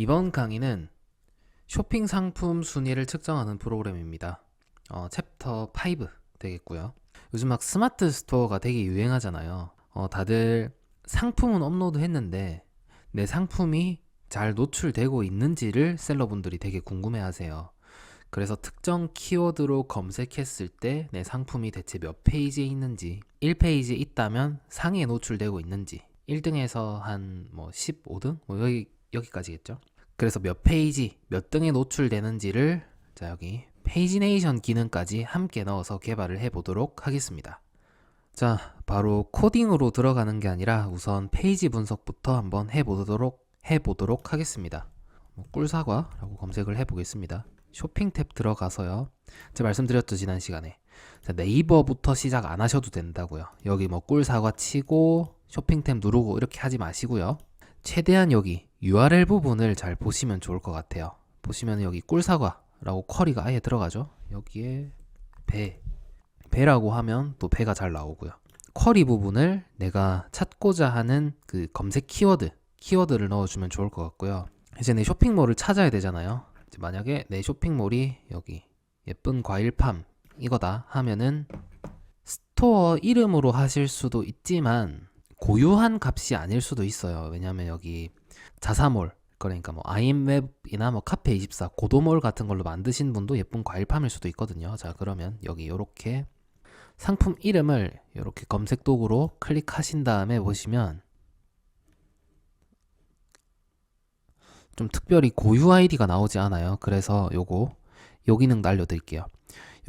이번 강의는 쇼핑 상품 순위를 측정하는 프로그램입니다. 어, 챕터 5 되겠고요. 요즘 막 스마트 스토어가 되게 유행하잖아요. 어, 다들 상품은 업로드 했는데 내 상품이 잘 노출되고 있는지를 셀러분들이 되게 궁금해 하세요. 그래서 특정 키워드로 검색했을 때 내 상품이 대체 몇 페이지에 있는지, 1페이지에 있다면 상위에 노출되고 있는지, 1등에서 한 뭐 15등? 뭐 여기, 여기까지겠죠? 그래서 몇 페이지, 몇 등에 노출되는지를 자, 여기 페이지네이션 기능까지 함께 넣어서 개발을 해 보도록 하겠습니다. 자, 바로 코딩으로 들어가는 게 아니라 우선 페이지 분석부터 한번 해 보도록 해 보도록 하겠습니다. 뭐 꿀사과라고 검색을 해 보겠습니다. 쇼핑 탭 들어가서요. 제가 말씀드렸죠 지난 시간에 자, 네이버부터 시작 안 하셔도 된다고요. 여기 뭐 꿀사과 치고 쇼핑 탭 누르고 이렇게 하지 마시고요. 최대한 여기 URL 부분을 잘 보시면 좋을 것 같아요. 보시면 여기 꿀사과라고 쿼리가 아예 들어가죠. 여기에 배 배라고 하면 또 배가 잘 나오고요. 쿼리 부분을 내가 찾고자 하는 그 검색 키워드 키워드를 넣어주면 좋을 것 같고요. 이제 내 쇼핑몰을 찾아야 되잖아요. 만약에 내 쇼핑몰이 여기 예쁜 과일팜 이거다 하면은 스토어 이름으로 하실 수도 있지만 고유한 값이 아닐 수도 있어요. 왜냐하면 여기 자사몰 그러니까 뭐 아임웹이나 뭐 카페24 고도몰 같은 걸로 만드신 분도 예쁜 과일팜일 수도 있거든요. 자 그러면 여기 이렇게 상품 이름을 이렇게 검색 도구로 클릭하신 다음에 보시면 좀 특별히 고유 아이디가 나오지 않아요. 그래서 요거 요 기능 알려드릴게요.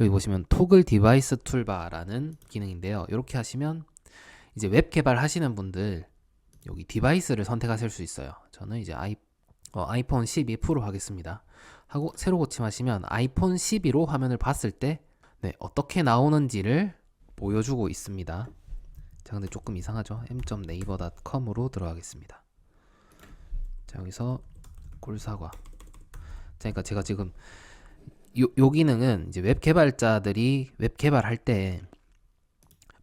여기 보시면 토글 디바이스 툴바라는 기능인데요. 이렇게 하시면 이제 웹 개발 하시는 분들 여기 디바이스를 선택하실 수 있어요. 저는 이제 아이, 어, 아이폰 12 프로 하겠습니다. 하고 새로 고침하시면 아이폰 12로 화면을 봤을 때 네, 어떻게 나오는지를 보여주고 있습니다. 자, 근데 조금 이상하죠? m.naver.com으로 들어가겠습니다. 자, 여기서 꿀사과. 자, 그러니까 제가 지금 요, 요 기능은 이제 웹 개발자들이 웹 개발할 때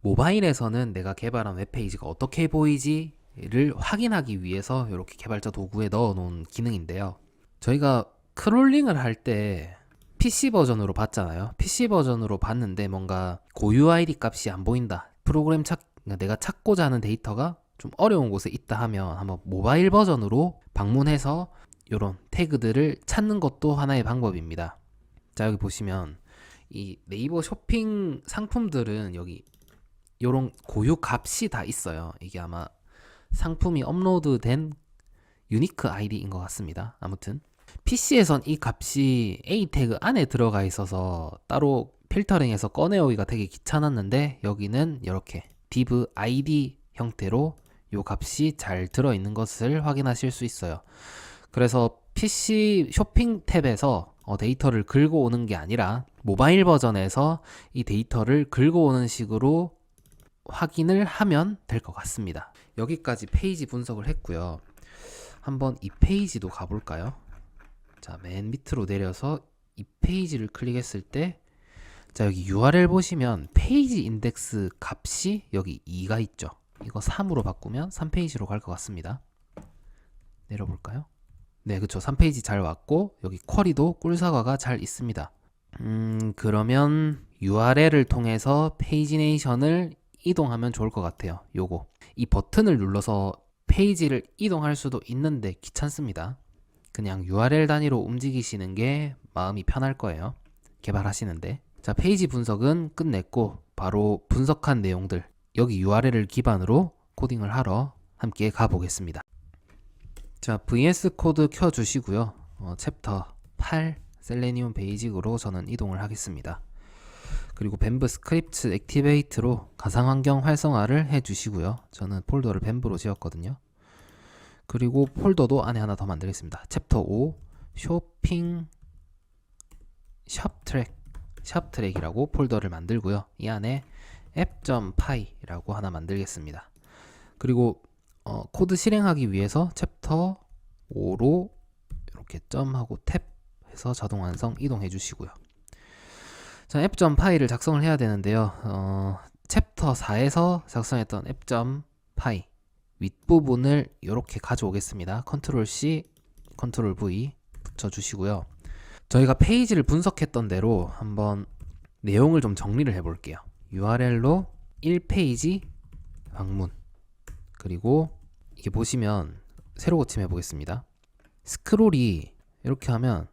모바일에서는 내가 개발한 웹페이지가 어떻게 보이지 를 확인하기 위해서 이렇게 개발자 도구에 넣어 놓은 기능인데요. 저희가 크롤링을 할 때 PC 버전으로 봤잖아요. PC 버전으로 봤는데 뭔가 고유 아이디 값이 안 보인다. 프로그램 찾, 그러니까 내가 찾고자 하는 데이터가 좀 어려운 곳에 있다 하면 한번 모바일 버전으로 방문해서 이런 태그들을 찾는 것도 하나의 방법입니다. 자 여기 보시면 이 네이버 쇼핑 상품들은 여기 요런 고유 값이 다 있어요. 이게 아마 상품이 업로드된 유니크 아이디인 것 같습니다. 아무튼 PC에선 이 값이 A 태그 안에 들어가 있어서 따로 필터링해서 꺼내오기가 되게 귀찮았는데 여기는 이렇게 div id 형태로 요 값이 잘 들어있는 것을 확인하실 수 있어요. 그래서 PC 쇼핑 탭에서 어, 데이터를 긁어 오는 게 아니라 모바일 버전에서 이 데이터를 긁어 오는 식으로 확인을 하면 될 것 같습니다. 여기까지 페이지 분석을 했고요. 한번 이 페이지도 가볼까요? 자, 맨 밑으로 내려서 이 페이지를 클릭했을 때, 자, 여기 URL 보시면 페이지 인덱스 값이 여기 2가 있죠. 이거 3으로 바꾸면 3페이지로 갈 것 같습니다. 내려볼까요? 네, 그쵸. 3페이지 잘 왔고, 여기 쿼리도 꿀사과가 잘 있습니다. 음, 그러면 URL을 통해서 페이지네이션을 이동하면 좋을 것 같아요. 요거. 이 버튼을 눌러서 페이지를 이동할 수도 있는데 귀찮습니다. 그냥 URL 단위로 움직이시는 게 마음이 편할 거예요. 개발하시는데. 자, 페이지 분석은 끝냈고, 바로 분석한 내용들, 여기 URL을 기반으로 코딩을 하러 함께 가보겠습니다. 자, VS 코드 켜 주시고요. 어, 챕터 8 셀레니움 베이직으로 저는 이동을 하겠습니다. 그리고 뱀브 스크립트 액티베이트로 가상환경 활성화를 해주시고요. 저는 폴더를 뱀브로 지었거든요. 그리고 폴더도 안에 하나 더 만들겠습니다. 챕터 5 쇼핑 샵 트랙 샵 트랙이라고 폴더를 만들고요. 이 안에 app.py라고 하나 만들겠습니다. 그리고 어, 코드 실행하기 위해서 챕터 5로 이렇게 점하고 탭 해서 자동 완성 이동해 주시고요. 자, app.py를 작성을 해야 되는데요. 어, 챕터 4에서 작성했던 app.py 윗부분을 이렇게 가져오겠습니다. 컨트롤 C, 컨트롤 V 붙여주시고요. 저희가 페이지를 분석했던 대로 한번 내용을 좀 정리를 해볼게요. URL로 1페이지 방문 그리고 이게 보시면 새로 고침해 보겠습니다. 스크롤이 이렇게 하면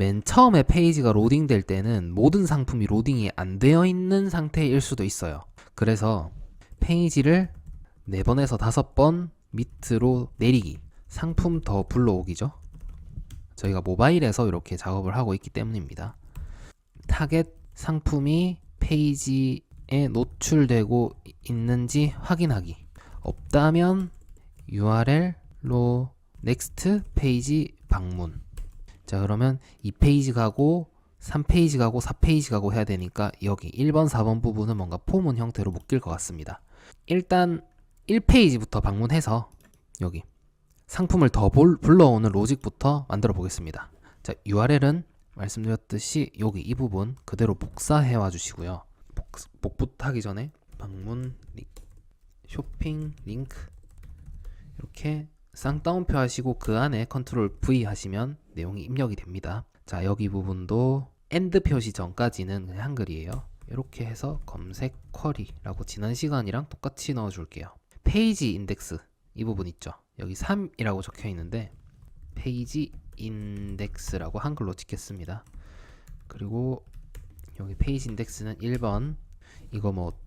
맨 처음에 페이지가 로딩될 때는 모든 상품이 로딩이 안 되어 있는 상태일 수도 있어요. 그래서 페이지를 4번에서 5번 밑으로 내리기 상품 더 불러오기죠. 저희가 모바일에서 이렇게 작업을 하고 있기 때문입니다. 타겟 상품이 페이지에 노출되고 있는지 확인하기. 없다면 URL로 next 페이지 방문. 자, 그러면 2페이지 가고 3페이지 가고 4페이지 가고 해야 되니까 여기 1번, 4번 부분은 뭔가 포문 형태로 묶일 것 같습니다. 일단 1페이지부터 방문해서 여기 상품을 더 볼- 불러오는 로직부터 만들어 보겠습니다. 자, URL은 말씀드렸듯이 여기 이 부분 그대로 복사해 와 주시고요. 복, 복붙하기 전에 방문 링, 쇼핑 링크 이렇게 쌍따옴표 하시고 그 안에 컨트롤 V 하시면 내용이 입력이 됩니다. 자, 여기 부분도 엔드 표시 전까지는 한글이에요. 이렇게 해서 검색 쿼리라고 지난 시간이랑 똑같이 넣어 줄게요. 페이지 인덱스 이 부분 있죠. 여기 3이라고 적혀 있는데 페이지 인덱스라고 한글로 찍겠습니다. 그리고 여기 페이지 인덱스는 1번 이거 뭐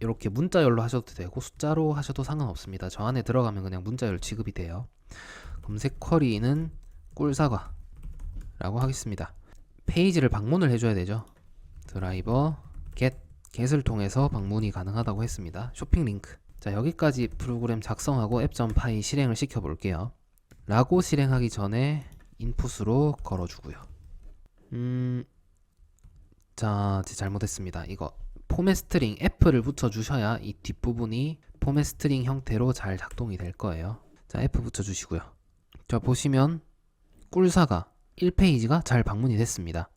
이렇게 문자열로 하셔도 되고 숫자로 하셔도 상관없습니다. 저 안에 들어가면 그냥 문자열 지급이 돼요. 검색 쿼리는 꿀사과라고 하겠습니다. 페이지를 방문을 해줘야 되죠. 드라이버 get get을 통해서 방문이 가능하다고 했습니다. 쇼핑 링크. 자 여기까지 프로그램 작성하고 앱.py 실행을 시켜 볼게요. 라고 실행하기 전에 인풋으로 걸어주고요. 음, 자, 제 잘못했습니다. 이거 포맷 스트링 F를 붙여 주셔야 이 뒷부분이 포맷 스트링 형태로 잘 작동이 될 거예요. 자, F 붙여 주시고요. 자, 보시면 꿀사가 1페이지가 잘 방문이 됐습니다.